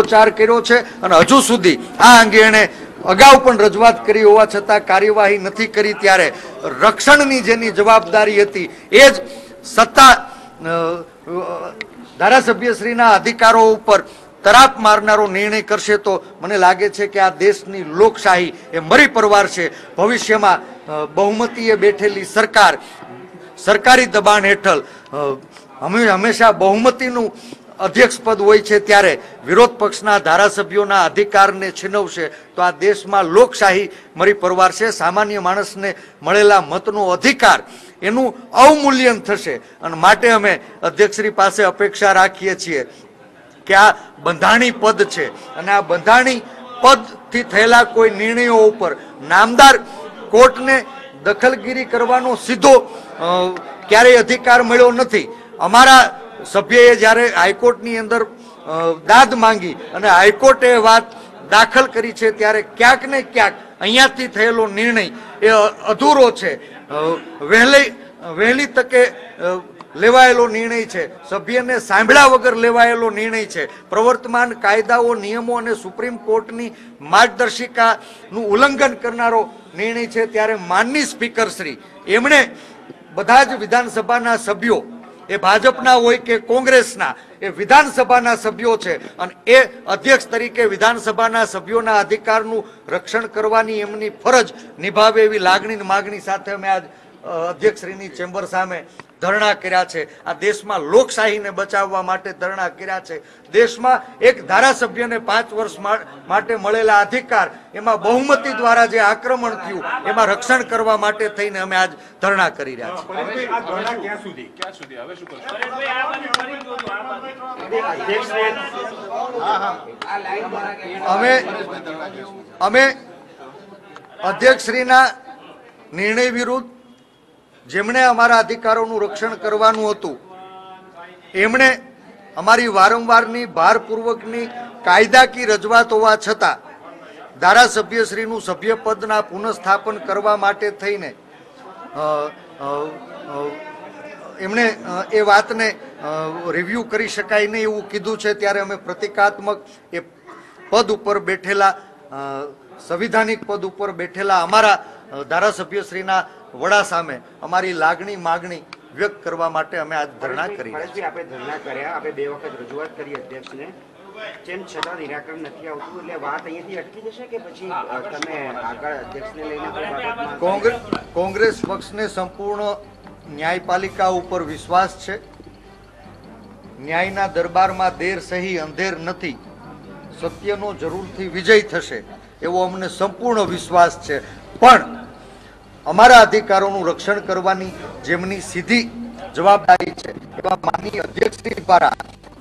પ્રચાર કર્યો છે અને હજુ સુધી આ અંગે એણે અગાઉ પણ રજૂઆત કરી હોવા છતાં કાર્યવાહી નથી કરી ત્યારે રક્ષણની જેની જવાબદારી હતી એ જ સત્તા ધારાસભ્યશ્રીના અધિકારો ઉપર તરાપ મારનારો નિર્ણય કરશે તો મને લાગે છે કે આ દેશની લોકશાહી એ મરી પરવાર છે. ભવિષ્યમાં બહુમતીએ બેઠેલી સરકાર, સરકારી દબાણ હેઠળ હંમેશા બહુમતીનું અધ્યક્ષ પદ હોય છે ત્યારે વિરોધ પક્ષના ધારાસભ્યોના અધિકારને છીનવશે. તો આ દેશમાં લોકશાહી મરી પરવાર છે. સામાન્ય માણસને મળેલા મતનો અધિકાર એનું અવમૂલ્યન થશે. અને માટે અમે અધ્યક્ષશ્રી પાસે અપેક્ષા રાખીએ છીએ કે આ બંધાણી પદ છે. અને આ બંધાણી પદથી થયેલા કોઈ નિર્ણયો ઉપર નામદાર કોર્ટને દખલગીરી કરવાનો સીધો ક્યારેય અધિકાર મળ્યો નથી. અમારા સભ્યએ જ્યારે હાઈકોર્ટની અંદર દાદ માંગી અને હાઈકોર્ટે વાત દાખલ કરી છે, ત્યારે ક્યાંક ને ક્યાંક અહીંયાથી થયેલો નિર્ણય એ અધૂરો છે. વહેલી વહેલી તકે લેવાયેલો નિર્ણય છે. સભ્યને સાંભળ્યા વગર લેવાયેલો નિર્ણય છે. પ્રવર્તમાન કાયદાઓ, નિયમો અને સુપ્રીમ કોર્ટની માર્ગદર્શિકાનું ઉલ્લંઘન કરનારો નિર્ણય છે. ત્યારે માનની સ્પીકર શ્રી, એમણે બધા જ વિધાનસભાના સભ્યો એ ભાજપના હોય કે કોંગ્રેસના, એ વિધાનસભાના સભ્યો છે. અને એ અધ્યક્ષ તરીકે વિધાનસભાના સભ્યોના અધિકારનું રક્ષણ કરવાની એમની ફરજ નિભાવે એવી લાગણી માગણી સાથે અમે આજ અધ્યક્ષશ્રીની ચેમ્બર સામે ધરણા કર્યા છે. આ દેશમાં લોકશાહીને બચાવવા માટે ધરણા કર્યા છે. દેશમાં એક ધારાસભ્યને પાંચ વર્ષ માટે મળેલા અધિકાર એમાં બહુમતી દ્વારા જે આક્રમણ થયું એમાં રક્ષણ કરવા માટે થઈને અમે આજ ધરણા કરી રહ્યા છીએ. ધરણા ક્યાં સુધી? ક્યાં સુધી? હવે શું કરશો? અમે અમે અધ્યક્ષશ્રીના નિર્ણય વિરુદ્ધ જેમણે અમારા અધિકારોનું રક્ષણ કરવાનું હતું, એમણે અમારી વારંવારની ભારપૂર્વકની કાયદાકીય રજૂઆત હોવા છતાં ધારાસભ્યશ્રીનું સભ્યપદના પુનઃસ્થાપન કરવા માટે થઈને એમણે એ વાતને રિવ્યૂ કરી શકાય નહીં એવું કીધું છે, ત્યારે અમે પ્રતિકાત્મક એ પદ ઉપર બેઠેલા સંવિધાનિક પદ ઉપર બેઠેલા અમારા ધારાસભ્યશ્રીના વડા સામે અમારી લાગણી માગણી વ્યક્ત કરવા માટે અમે આજ ધરણા કરી આપણે ધરણા કર્યા આપણે બે વખત રજૂઆત કરી અધ્યક્ષને. તેમ છતાં નિરાકરણ નથી આવતું એટલે વાત અહીંયાથી અટકી જશે કે પછી તમે આગળ અધ્યક્ષને લઈને કોંગ્રેસ કોંગ્રેસ પક્ષને સંપૂર્ણ ન્યાયપાલિકા ઉપર વિશ્વાસ છે. ન્યાયના દરબારમાં દેર સહી અંધેર નથી. સત્યનો જરૂરથી વિજય થશે એવો અમને સંપૂર્ણ વિશ્વાસ છે. પણ અમારા અધિકારોનું રક્ષણ કરવાની જેમની સીધી જવાબદારી છે, એવા માનનીય અધ્યક્ષશ્રી દ્વારા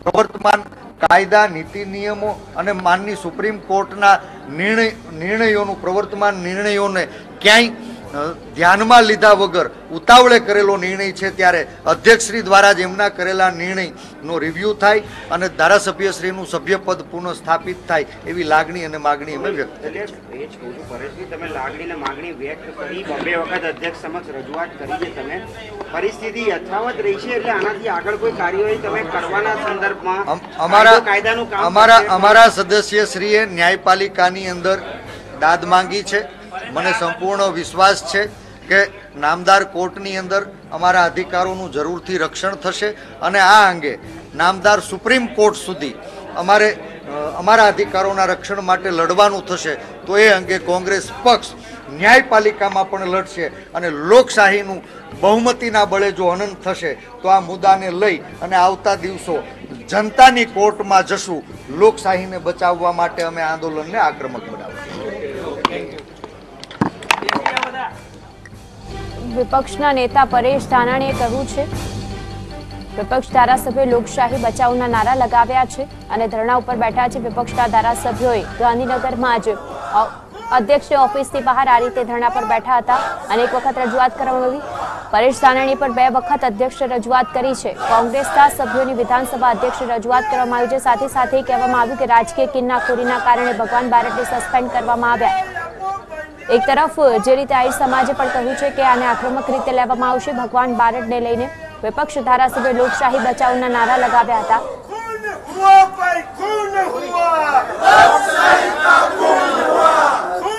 પ્રવર્તમાન કાયદા, નીતિ, નિયમો અને માનની સુપ્રીમ કોર્ટના નિર્ણય, નિર્ણયોનું, પ્રવર્તમાન નિર્ણયોને ક્યાંય ધ્યાનમાં લીધા વગર ઉતાવળે કરેલો નિર્ણય છે ત્યારે અધ્યક્ષશ્રી દ્વારા જ એમના કરેલા નિર્ણયનો રિવ્યૂ થાય અને ધારાસભ્યશ્રીનું સભ્યપદ પુનઃ સ્થાપિત થાય એવી લાગણી અને માગણી અમે વ્યક્ત કરી છું. પરેશભાઈ તમે લાગણી ને માગણી વ્યક્ત કરી બબે વખત અધ્યક્ષ સમક્ષ રજૂઆત કરી છે તમે. પરિસ્થિતિ યથાવત રહી છે એટલે આનાથી આગળ કોઈ કાર્યવાહી તમે કરવાના સંદર્ભમાં અમારા કાયદો કાયદાનું અમારા અમારા સદસ્યશ્રીએ ન્યાયપાલિકાની અંદર દાદ માંગી છે. મને સંપૂર્ણ વિશ્વાસ છે કે નામદાર કોર્ટની અંદર અમારા અધિકારોનું જરૂરથી રક્ષણ થશે અને આ અંગે નામદાર સુપ્રીમ કોર્ટ સુધી અમારે અમારા અધિકારોના રક્ષણ માટે લડવાનું થશે તો એ અંગે કોંગ્રેસ પક્ષ ન્યાયપાલિકામાં પણ લડશે અને લોકશાહીનું બહુમતીના બળે જો અનંત થશે તો આ મુદ્દાને લઈ અને આવતા દિવસો જનતાની કોર્ટમાં જશું. લોકશાહીને બચાવવા માટે અમે આંદોલનને આક્રમક બનાવશું. વિપક્ષના નેતા પરેશ ધાનાણીએ કહ્યું છે, વિપક્ષ ધારાસભ્યો લોકશાહી બચાવના નારા લગાવ્યા છે અને ધરણા ઉપર બેઠા છે વિપક્ષના ધારાસભ્યોએ. ગાંધીનગરમાં જ અધ્યક્ષ અધ્યક્ષની ઓફિસની બહાર આ રીતે ધરણા પર બેઠા હતા અને એક વખત રજૂઆત કરવામાં આવી. પરેશ ધાનાણી પર બે વખત અધ્યક્ષે રજૂઆત કરી છે. કોંગ્રેસના સભ્યોની વિધાનસભા અધ્યક્ષે રજૂઆત કરવામાં આવી છે. સાથે સાથે કહેવામાં આવ્યું કે રાજકીય કિન્નાખોરીના કારણે ભગવાન બારડને સસ્પેન્ડ કરવામાં આવ્યા. એક તરફ, જે રીતે આહિર સમાજે પણ કહ્યું છે કે આને આક્રમક રીતે લેવામાં આવશે, ભગવાન બારડને લઈને વિપક્ષ ધારાસભ્ય લોકશાહી બચાવના નારા લગાવ્યા હતા. ખૂન હુઆ.